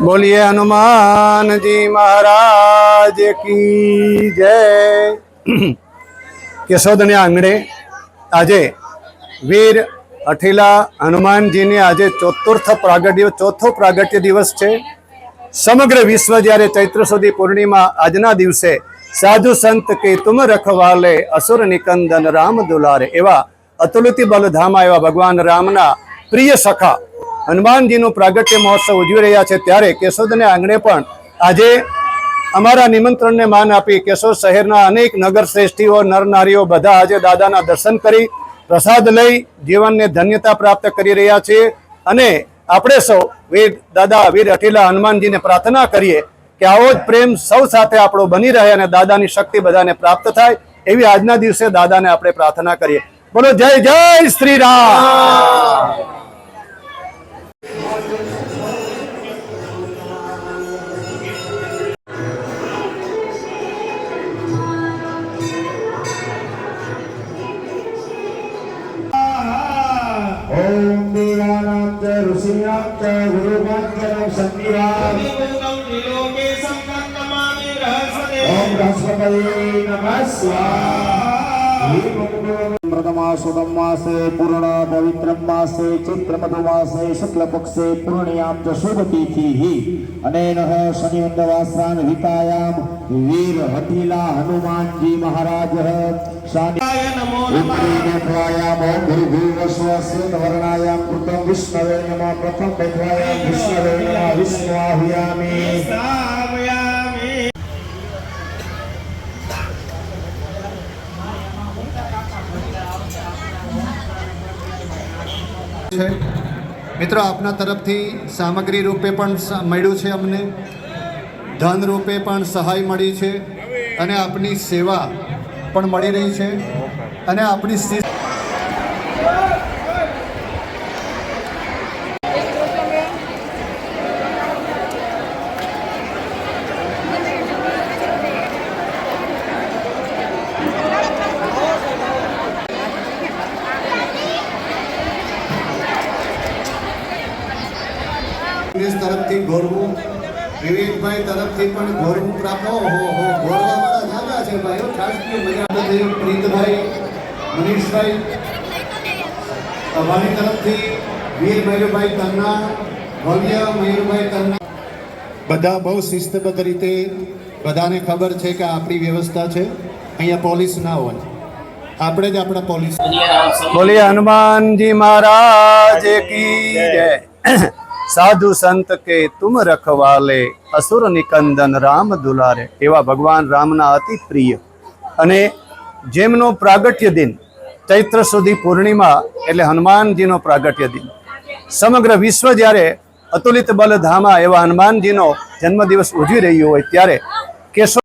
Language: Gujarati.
બોલીએ હનુમાનજી મહારાજ કી જય. કેશોદને આંગણે આજે વીર અઠીલા હનુમાનજીની આજે ચતુર્થ પ્રાગટ્ય ચોથો પ્રાગટ્ય દિવસ છે. સમગ્ર વિશ્વ જ્યારે ચૈત્ર સુધી પૂર્ણિમા આજના દિવસે સાધુ સંત કે તુમ રખવાલે અસુર નિકંદન રામ દુલારે એવા અતુલતી બલધામા એવા ભગવાન રામના પ્રિય સખા હનુમાનજીનું પ્રાગટ્ય મહોત્સવ ઉજવી રહ્યા છે ત્યારે કેશોદને આંગણે પણ આજે અમારા નિમંત્રણને માન આપી કેશોદ શહેરના અનેક નગર શ્રેષ્ઠીઓ, નર નારીઓ બધા આજે દાદાના દર્શન કરી પ્રસાદ લઈ જીવનને ધન્યતા પ્રાપ્ત કરી રહ્યા છીએ અને આપણે સૌ વીર દાદા વીર અઠીલા હનુમાનજીને પ્રાર્થના કરીએ કે આવો જ પ્રેમ સૌ સાથે આપણો બની રહે અને દાદાની શક્તિ બધાને પ્રાપ્ત થાય એવી આજના દિવસે દાદાને આપણે પ્રાર્થના કરીએ. બોલો જય જય શ્રી રામ. ऋषीणां च गुरुमाञ्चनं सन्निवाम् ॐ बृहस्पतये नमः स्वाहा પ્રથમાસુદમાસે પૂર્ણ પવિત્રમ માસે ચૈત્રમધુ માસે શુક્લ પક્ષે પૂર્ણિયામ ચ શુભતિથિ અનેન શનિવંદવાસાન વિતાયામ વીર હટીલા હનુમાનજી મહારાજ શાનાય નમો નમઃ ગુરુ ભૂવસ્વસ્ય વિષ્ણવે નમઃ પ્રથમ વિષ્ણવે નમઃ વિષ્ણુ છે. મિત્રો, આપના તરફથી સામગ્રી રૂપે પણ મળ્યું છે અમને. ધન રૂપે પણ સહાય મળી છે અને આપની સેવા પણ મળી રહી છે. અને આપણી કોંગ્રેસ તરફથી ગોરવું, વિવેકભાઈ તરફથી પણ ગોરવું પ્રાપ્ત. હો હો જાગા છે ભાઈઓ, ખાસ મજા પ્રીતભાઈ, મનીષભાઈ, અમારી તરફથી વીર મયુરભાઈ તન્ના, ભવ્ય મયુરભાઈ તન્ના. બધા બહુ શિસ્તબદ્ધ રીતે બધાને ખબર છે કે આપણી વ્યવસ્થા છે. અહીંયા પોલીસ ના હોય. આપણે જ આપણા પોલીસ. બોલીએ હનુમાનજી મહારાજ કી જય. સાધુ સંત કે તુમ રખવાલે? અસુર નિકંદન રામ દુલારે. એવા ભગવાન રામના અતિ પ્રિય. અને જેમનો પ્રાગટ્ય દિન ચૈત્ર સુધી પૂર્ણિમા એટલે હનુમાનજીનો પ્રાગટ્ય દિન. સમગ્ર વિશ્વ જ્યારે અતુલિત બલધામા એવા હનુમાનજીનો જન્મદિવસ ઉજવી રહ્યું હોય ત્યારે કેશવ